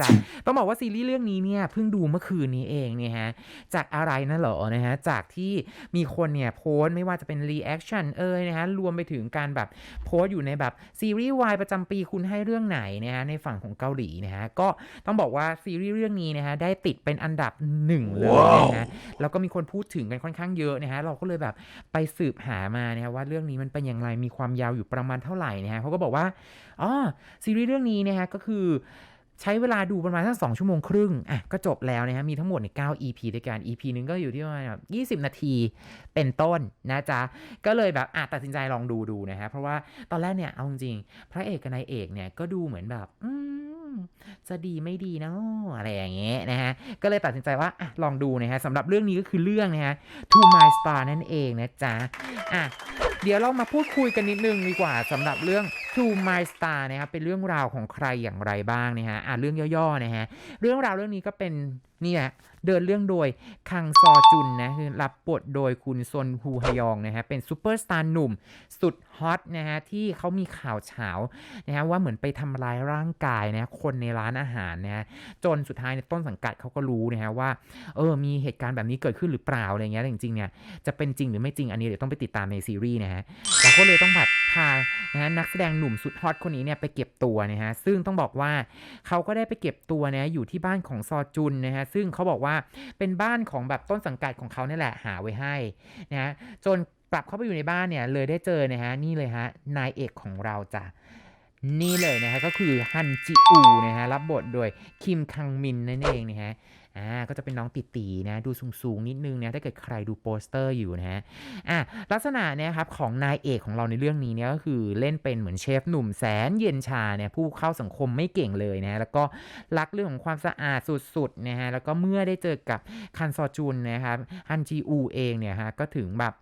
จ๊ะต้องบอกว่าซีรีส์เรื่องนี้เนี่ยเพิ่งดูเมื่อคืนนี้เองเนี่ยฮะจากอะไรนะเหรอนะฮะจากที่มีคนเนี่ยโพสต์ไม่ว่าจะเป็นรีแอคชั่นเอ่ยนะฮะรวมไปถึงการแบบโพสต์อยู่ในแบบซีรีส์วายประจำปีคุณให้เรื่องไหนนะฮะในฝั่งของเกาหลีนะฮะก็ต้องบอกว่าซีรีส์เรื่องนี้นะฮะได้ติดเป็นอันดับหนึ่งเลยนะฮะแล้วก็มีคนพูดถึงกันค่อนข้างเยอะนะฮะเราก็เลยแบบไปสืบหามานะฮะว่าเรื่องนี้มันเป็นอย่างไรมีความยาวอยู่ประมาณเท่าไหร่นะฮะเขาก็บอกว่าอ๋อซีรีส์เรื่องนี้นะฮะก็คือ ใช้เวลาดูประมาณสักสองชั่วโมงครึ่ง อะ ก็จบแล้วนะฮะ มีทั้งหมดใน9 EP ด้วยกัน EP นึงก็อยู่ที่ประมาณแบบ20 นาทีเป็นต้นนะจ๊ะ ก็เลยแบบอะตัดสินใจลองดูดูนะฮะ เพราะว่าตอนแรกเนี่ย เอาจริงๆพระเอกกับนายเอกเนี่ยก็ดูเหมือนแบบ อืมจะดีไม่ดีเนาะอะไรอย่างเงี้ยนะฮะ ก็เลยตัดสินใจว่าอะลองดูนะฮะสำหรับเรื่องนี้ก็คือเรื่องนะฮะ To My Star นั่นเองนะจ๊ะ อะ เดี๋ยวเรามาพูดคุยกันนิดนึงดีกว่าสำหรับเรื่อง To My Star นะครับเป็นเรื่องราวของใครอย่างไรบ้างนะฮะอะเรื่องย่อๆนะฮะเรื่องราวเรื่องนี้ก็เป็นนี่แหละเดินเรื่องโดยคังซอจุนนะคือรับบทโดยคุณซนฮูฮยองนะฮะเป็นซูเปอร์สตาร์หนุ่มสุดฮอตนะฮะที่เขามีข่าวเฉานะฮะว่าเหมือนไปทำร้ายร่างกายนะคนในร้านอาหารนะฮะจนสุดท้ายในต้นสังกัดเขาก็รู้นะฮะว่าเออมีเหตุการณ์แบบนี้เกิดขึ้นหรือเปล่าอะไรเงี้ยจริงๆเนี่ยจะเป็นจริงหรือไม่จริงอันนี้เดี๋ยวต้องไปติดตามในซีรีส์นะฮะเราก็เลยต้องแบบพานะฮะนักแสดงหนุ่มสุดฮอตคนนี้เนี่ยไปเก็บตัวนะฮะซึ่งต้องบอกว่าเขาก็ได้ไปเก็บตัวนะอยู่ที่บ้านของซอจุนนะฮะซึ่งเขาบอกว่าเป็นบ้านของแบบต้นสังกัดของเขาเนี่ยแหละหาไว้ให้นะฮะจนกลับเข้าไปอยู่ในบ้านเนี่ยเลยได้เจอนะฮะนี่เลยฮะนายเอกของเราจ้ะนี่เลยนะฮะก็คือฮันจิอูนะฮะรับบทโดยคิมคังมินนั่นเองนะฮะ อ่าก็จะเป็นน้องติตีนะดูสูงๆนิดนึงนะถ้าเกิดใครดูโปสเตอร์อยู่นะฮะอะลักษณะเนี่ยครับของนายเอกของเราในเรื่องนี้เนี่ยก็คือเล่นเป็นเหมือนเชฟหนุ่มแสนเย็นชาเนี่ยผู้เข้าสังคมไม่เก่งเลยนะแล้วก็รักเรื่องของความสะอาดสุดๆนะฮะแล้วก็เมื่อได้เจอกับคันซอจุนนะครับฮันจีอูเองเนี่ยฮะก็ถึงแบบ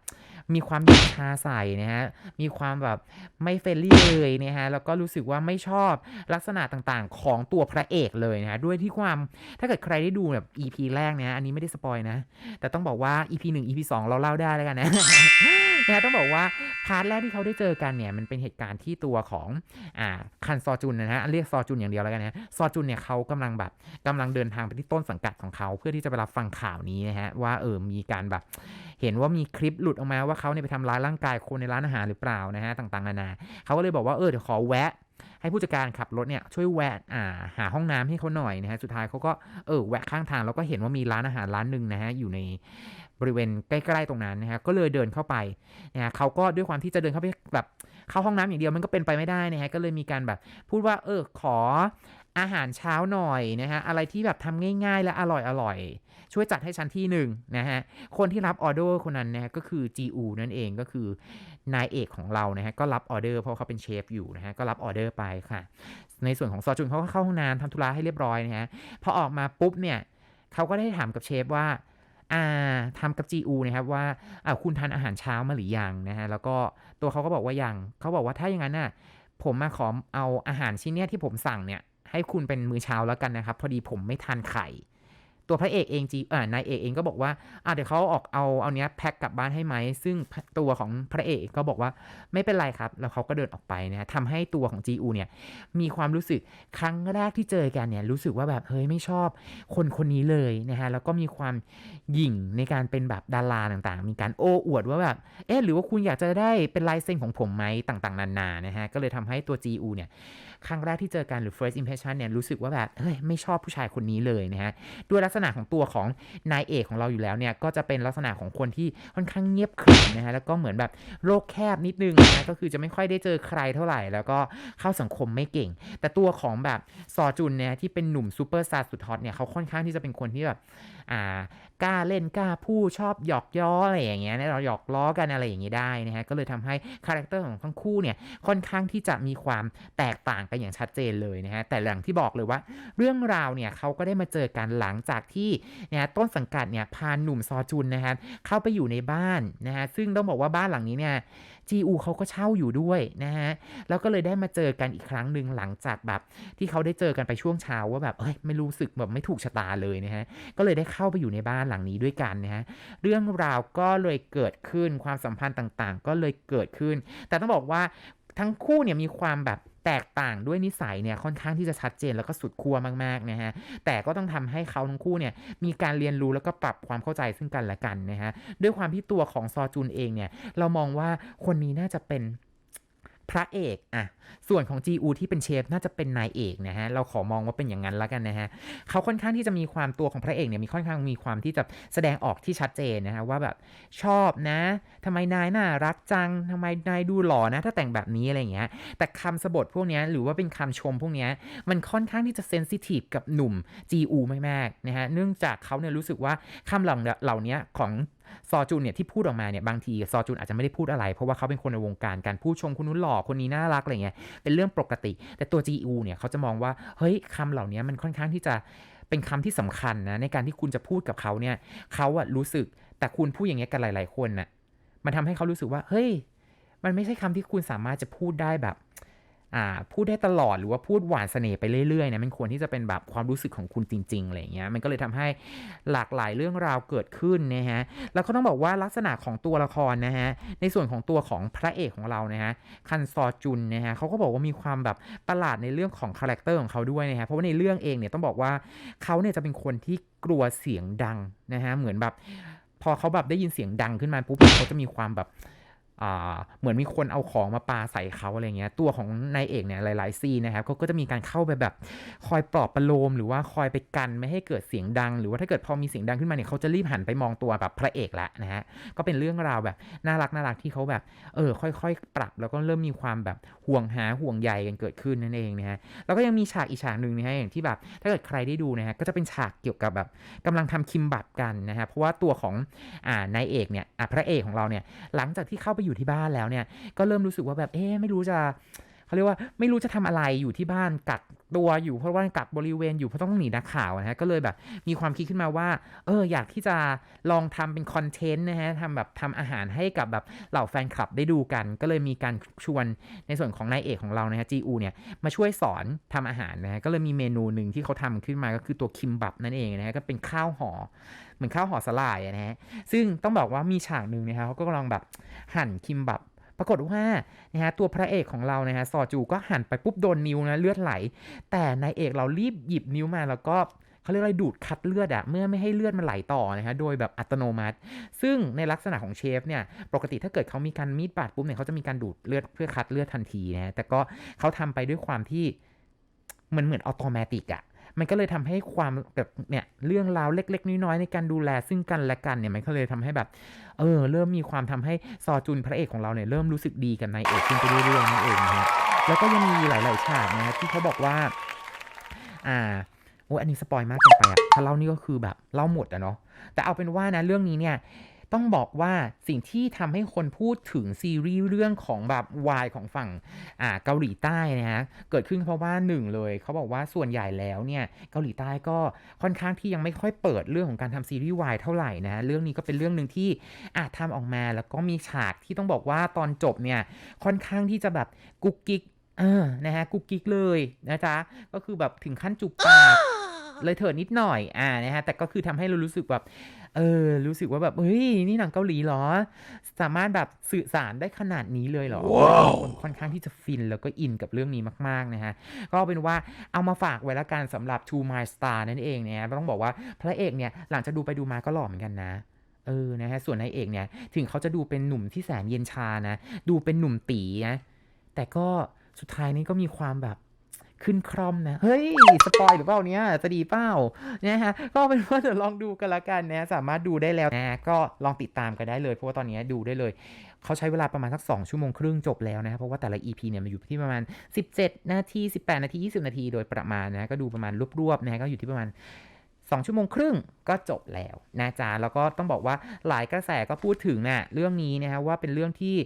มีความเย็นชาใส่นะฮะ มีความแบบไม่เฟรนลี่เลยนะฮะ แล้วก็รู้สึกว่าไม่ชอบลักษณะต่างๆ ของตัวพระเอกเลยนะฮะ ด้วยที่ความ ถ้าเกิดใครได้ดูแบบ EP แรกเนี่ยอันนี้ไม่ได้สปอยนะ แต่ต้องบอกว่า EP 1 EP 2 เราเล่าได้แล้วกันนะ นะฮะต้องบอกว่าพาร์ทแรกที่เขาได้เจอกันเนี่ยมันเป็นเหตุการณ์ที่ตัวของอ่าคันซอจุนนะฮะเรียกซอจุนอย่างเดียวแล้วกันนะซอจุนเนี่ยเขากำลังแบบกำลังเดินทางไปที่ต้นสังกัดของเขาเพื่อที่จะไปรับฟังข่าวนี้นะฮะว่าเออมีการแบบ เห็นว่ามีคลิปหลุดออกมาว่าเขาเนี่ยไปทำร้ายร่างกายคนในร้านอาหารหรือเปล่านะฮะต่างๆนานาเขาก็เลยบอกว่าเออเดี๋ยวขอแวะ ให้ผู้จัดการขับรถเนี่ยช่วยแวะอ่าหาห้องน้ำให้เขาหน่อยนะฮะสุดท้ายเขาก็เออแวะข้างทางแล้วก็เห็นว่ามีร้านอาหารร้านหนึ่งนะฮะอยู่ในบริเวณใกล้ๆตรงนั้นนะฮะก็เลยเดินเข้าไปนะฮะเขาก็ด้วยความที่จะเดินเข้าไปแบบเข้าห้องน้ำอย่างเดียวมันก็เป็นไปไม่ได้นะฮะก็เลยมีการแบบพูดว่าเออขอ อาหารเช้าหน่อยนะฮะอะไรที่แบบทำง่าย ๆ และอร่อยๆช่วยจัดให้ชั้นที่หนึ่งนะฮะคนที่รับออเดอร์คนนั้นนะะก็คือ GU นั่นเองก็คือนายเอกของเรานะฮะก็รับออเดอร์เพราะเขาเป็นเชฟอยู่นะฮะก็รับออเดอร์ไปค่ะ ในส่วนของซอจุนเขาก็เข้าห้องน้ำทำธุระให้เรียบร้อยนะฮะพอออกมาปุ๊บเนี่ยเขาก็ได้ถามกับเชฟว่าอ่าทำกับ GU นะครับว่าอ่าคุณทานอาหารเช้ามาหรือยังนะฮะแล้วก็ตัวเขาก็บอกว่ายังเขาบอกว่าถ้าอย่างนั้นน่ะผมมาขอเอาอาหารชิ้นเนี้ยที่ผมสั่งเนี่ย ให้คุณเป็นมื้อเช้าแล้วกันนะครับ พอดีผมไม่ทานไข่ ตัวพระเอกเองจีเอ่านายเอกเองก็บอกว่าอะเดี๋ยวเขาออกเอาเอาเนี้ยแพ็คกลับบ้านให้ไหมซึ่งตัวของพระเอกก็บอกว่าไม่เป็นไรครับ แล้วเขาก็เดินออกไปนะทำให้ตัวของ GU เนี่ย มีความรู้สึกครั้งแรกที่เจอกันเนี่ย รู้สึกว่าแบบเฮ้ยไม่ชอบคนคนนี้เลยนะฮะแล้วก็มีความหยิ่งในการเป็นแบบดาราต่างๆ มีการโอ้อวดว่าแบบเอ๊ะหรือว่าคุณอยากจะได้เป็นลายเซ็นของผมไหมต่างๆ นานานะฮะก็เลยทำให้ตัว GU เนี่ยครั้งแรกที่เจอกันหรือ first impression เนี่ยรู้สึกว่าแบบเฮ้ยไม่ชอบผู้ชายคนนี้เลยนะฮะด้วยลักษณะของตัวของนายเอกของเราอยู่แล้วเนี่ยก็จะเป็นลักษณะของคนที่ค่อนข้างเงียบขรึมนะฮะแล้วก็เหมือนแบบโลกแคบนิดนึงนะก็คือจะไม่ค่อยได้เจอใครเท่าไหร่ แล้วก็เข้าสังคมไม่เก่ง แต่ตัวของแบบซอจุนเนี่ยที่เป็นหนุ่มซูเปอร์สตาร์สุดฮอตเนี่ยเขาค่อนข้างที่จะเป็นคนที่แบบอ่ากล้าเล่นกล้าพูดชอบหยอกย้ออะไรอย่างเงี้ยเราหยอกล้อกันอะไรอย่างงี้ได้นะฮะก็เลยทำให้คาแรคเตอร์ของทั้งคู่เนี่ยค่อนข้างที่จะมีความแตกต่างกันอย่างชัดเจนเลยนะฮะแต่หลังที่บอกเลยว่า เรื่องราวเนี่ยเขาก็ได้มาเจอกันหลังจากที่นะต้นสังกัดเนี่ยพาหนุ่มซอจุนนะฮะเข้าไปอยู่ในบ้านนะฮะซึ่งต้องบอกว่าบ้านหลังนี้เนี่ย จีอูเขาก็เช่าอยู่ด้วยนะฮะ แล้วก็เลยได้มาเจอกันอีกครั้งหนึ่งหลังจากแบบที่เขาได้เจอกันไปช่วงเช้าว่าแบบเอ้ยไม่รู้สึกแบบไม่ถูกชะตาเลยนะฮะ ก็เลยได้เข้าไปอยู่ในบ้านหลังนี้ด้วยกันนะฮะ เรื่องราวก็เลยเกิดขึ้นความสัมพันธ์ต่างๆ ก็เลยเกิดขึ้น แต่ต้องบอกว่าทั้งคู่เนี่ยมีความแบบ แตกต่างด้วยนิสัยเนี่ยค่อนข้างที่จะชัดเจนแล้วก็สุดขั้วมากๆนะฮะแต่ก็ต้องทำให้เขาทั้งคู่เนี่ยมีการเรียนรู้แล้วก็ปรับความเข้าใจซึ่งกันและกันนะฮะด้วยความที่ตัวของซอจุนเองเนี่ยเรามองว่าคนนี้น่าจะเป็น พระเอกอะส่วนของจีอูที่เป็นเชฟน่าจะเป็นนายเอกนะฮะเราขอมองว่าเป็นอย่างนั้นแล้วกันนะฮะเขาค่อนข้างที่จะมีความตัวของพระเอกเนี่ยมีค่อนข้างมีความที่จะแสดงออกที่ชัดเจนนะฮะว่าแบบชอบนะทำไมนายน่ารักจังทำไมนายดูหล่อนะ ถ้าแต่งแบบนี้อะไรอย่างเงี้ยแต่คำสบทพวกเนี้ยหรือว่าเป็นคำชมพวกเนี้ยมันค่อนข้างที่จะเซนซิทีฟกับหนุ่ม GU มากๆนะฮะเนื่องจากเขาเนี่ยรู้สึกว่าคำเหล่าเหล่านี้ของ ซอจุนเนี่ยที่พูดออกมาเนี่ยบางทีซอจุนอาจจะไม่ได้พูดอะไร เพราะว่าเขาเป็นคนในวงการการพูดชมคนนู้นหล่อคนนี้น่ารักอะไรเงี้ยเป็นเรื่องปกติ แต่ตัว GU เนี่ยเขาจะมองว่าเฮ้ยคำเหล่านี้มันค่อนข้างที่จะเป็นคำที่สำคัญนะในการที่คุณจะพูดกับเขาเนี่ยเขาอะรู้สึกแต่คุณพูดอย่างเงี้ยกันหลาย ๆ คนน่ะมันทำให้เขารู้สึกว่าเฮ้ย มันไม่ใช่คำที่คุณสามารถจะพูดได้แบบ พูดได้ตลอดหรือว่าพูดหวานเสน่ห์ไปเรื่อยๆนะมันควรที่จะเป็นแบบความรู้สึกของคุณจริงๆอะไรเงี้ยมันก็เลยทำให้หลากหลายเรื่องราวเกิดขึ้นนะฮะแล้วก็ต้องบอกว่าลักษณะของตัวละครนะฮะในส่วนของตัวของพระเอกของเรานะฮะคันซอจุนนะฮะเขาก็บอกว่ามีความแบบประหลาดในเรื่องของคาแรคเตอร์ของเขาด้วยนะฮะเพราะว่าในเรื่องเองเนี่ยต้องบอกว่าเขาเนี่ยจะเป็นคนที่กลัวเสียงดังนะฮะเหมือนแบบพอเขาแบบได้ยินเสียงดังขึ้นมาปุ๊บเขาจะมีความแบบ เหมือนมีคนเอาของมาปาใส่เขาอะไรเงี้ย ตัวของนายเอกเนี่ยหลาย ๆ ซีนะครับเขาก็จะมีการเข้าไปแบบคอยปลอบประโลม หรือว่าคอยไปกันไม่ให้เกิดเสียงดัง หรือว่าถ้าเกิดพอมีเสียงดังขึ้นมาเนี่ยเขาจะรีบหันไปมองตัวแบบพระเอกละนะฮะ ก็เป็นเรื่องราวแบบน่ารักน่ารักที่เขาแบบเออค่อย ๆ ปรับ แล้วก็เริ่มมีความแบบห่วงหาห่วงใยกันเกิดขึ้นนั่นเองนะฮะ แล้วก็ยังมีฉากอีกฉากหนึ่งนะฮะอย่างที่แบบถ้าเกิดใครได้ดูนะฮะก็จะเป็นฉากเกี่ยวกับแบบกำลังทำคิมบับกันนะฮะเพราะว่าตัวของอ่านายเอกเนี่ยอะพระเอกของเราเนี่ยหลังจากที่เข้าไปอยู่ที่บ้านแล้วเนี่ย ก็เริ่มรู้สึกว่าแบบ เอ๊ะไม่รู้จะเขาเรียกว่าไม่รู้จะทำอะไรอยู่ที่บ้านกัก ตัวอยู่เพราะว่ากักบริเวณอยู่เพราะต้องหนีนักข่าวนะฮะก็เลยแบบมีความคิดขึ้นมาว่าเอออยากที่จะลองทำเป็นคอนเทนต์นะฮะทำแบบทำอาหารให้กับแบบเหล่าแฟนคลับได้ดูกัน ก็เลยมีการชวนในส่วนของนายเอกของเรานะฮะจีอูเนี่ยมาช่วยสอนทำอาหารนะฮะก็เลยมีเมนูหนึ่งที่เขาทำขึ้นมาก็คือตัวคิมบับนั่นเองนะฮะก็เป็นข้าวห่อเหมือนข้าวห่อสลายนะฮะซึ่งต้องบอกว่ามีฉากหนึ่งนะฮะเขาก็กำลังแบบหั่นคิมบับ ปรากฏว่านะฮะตัวพระเอกของเรานะฮะซอจูก็หันไปปุ๊บโดนนิ้วนะเลือดไหล แต่นายเอกเรารีบหยิบนิ้วมาแล้วก็เขาเรียกอะไรดูดคัดเลือดอะเมื่อไม่ให้เลือดมันไหลต่อนะฮะโดยแบบอัตโนมัติ ซึ่งในลักษณะของเชฟเนี่ยปกติถ้าเกิดเขามีการมีดปาดปุ๊บเนี่ยเขาจะมีการดูดเลือดเพื่อคัดเลือดทันทีนะแต่ก็เขาทำไปด้วยความที่มือนเหมือนอัตโนมัติอะ มันก็เลยทำให้ความแบบเนี่ยเรื่องราวเล็ก ๆ น้อยๆในการดูแลซึ่งกันและกันเนี่ยมันก็เลยทำให้แบบเออเริ่มมีความทำให้ซอจุนพระเอกของเราเนี่ยเริ่มรู้สึกดีกับนายเอกขึ้นไปเรื่อยๆนั่นเองนะฮะแล้วก็ยังมีหลาย ๆ ฉากนะฮะที่เขาบอกว่า อ่าโอ้อันนี้สปอยมากเกินไปอะถ้าเล่านี่ก็คือแบบเล่าหมดอะเนาะแต่เอาเป็นว่านะเรื่องนี้เนี่ย ต้องบอกว่าสิ่งที่ทำให้คนพูดถึงซีรีส์เรื่องของแบบวายของฝั่งอ่าเกาหลีใต้นะฮะเกิดขึ้นเพราะว่าหนึ่งเลยเขาบอกว่าส่วนใหญ่แล้วเนี่ยเกาหลีใต้ก็ค่อนข้างที่ยังไม่ค่อยเปิดเรื่องของการทำซีรีส์วายเท่าไหร่นะฮะเรื่องนี้ก็เป็นเรื่องหนึ่งที่อาจทำออกมาแล้วก็มีฉากที่ต้องบอกว่าตอนจบเนี่ยค่อนข้างที่จะแบบกุ๊กกิ๊กเออนะฮะกุ๊กกิ๊กเลยนะจ๊ะก็คือแบบถึงขั้นจูบปาก เลยเถิดนิดหน่อยอ่านะฮะแต่ก็คือทำให้เรารู้สึกแบบเออรู้สึกว่าแบบเฮ้ยนี่หนังเกาหลีเหรอ สามารถแบบสื่อสารได้ขนาดนี้เลยเหรอว้าวคนค่อนข้างที่จะฟินแล้วก็อินกับเรื่องนี้มากๆนะฮะก็เป็นว่าเอามาฝากไว้ละกันสำหรับ To My Star นั่นเองนะฮะต้องบอกว่าพระเอกเนี่ยหลังจากดูไปดูมาก็หล่อเหมือนกันนะเออนะฮะส่วนนายเอกเนี่ยถึงเขาจะดูเป็นหนุ่มที่แสนเย็นชานะ ดูเป็นหนุ่มตีนะแต่ก็สุดท้ายนี่ก็มีความแบบ ขึ้นครอมนะเฮ้ยสปอยหรือเปล่าเนี้ยจะดีเปล่านะฮะก็เป็นว่าเดี๋ยวลองดูกันละกันนะสามารถดูได้แล้วนะก็ลองติดตามกันได้เลยเพราะว่าตอนนี้ดูได้เลยเขาใช้เวลาประมาณสัก 2 ชั่วโมงครึ่งจบแล้วนะครับเพราะว่าแต่ละ EP เนี่ยมันอยู่ที่ประมาณ 17 นาที 18 นาที 20 นาทีโดยประมาณนะก็ดูประมาณรวบๆนะก็อยู่ที่ประมาณ 2 ชั่วโมงครึ่งก็จบแล้วนะจ๊ะแล้วก็ต้องบอกว่าหลายกระแสก็พูดถึงน่ะเรื่องนี้นะฮะว่าเป็นเรื่องที่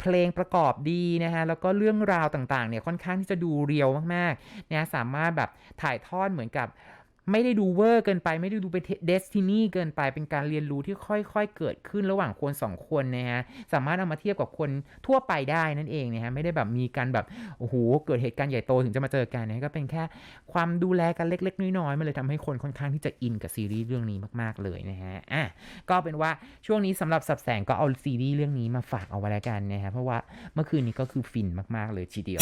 เพลงประกอบดีนะฮะแล้วก็เรื่องราวต่างๆเนี่ยค่อนข้างที่จะดูเรียวมากๆนะสามารถแบบถ่ายทอดเหมือนกับ ไม่ได้ดูเวอร์เกินไป ไม่ได้ดูเป็นเดสตินีเกินไปเป็นการเรียนรู้ที่ค่อยๆ เกิดขึ้นระหว่างคนสองคนนะฮะสามารถเอามาเทียบกับคนทั่วไปได้นั่นเองนะฮะไม่ได้แบบมีการแบบโอ้โหเกิดเหตุการณ์ใหญ่โตถึงจะมาเจอกันนะก็เป็นแค่ความดูแลกันเล็ก ๆ น้อยๆมันเลยทำให้คนค่อนข้างที่จะอินกับซีรีส์เรื่องนี้มากๆเลยนะฮะอะก็เป็นว่าช่วงนี้สำหรับสับแสงก็เอาซีรีส์เรื่องนี้มาฝากเอาไว้แล้วกันนะฮะเพราะว่าเมื่อคืนนี้ก็คือฟินมากๆเลยทีเดียว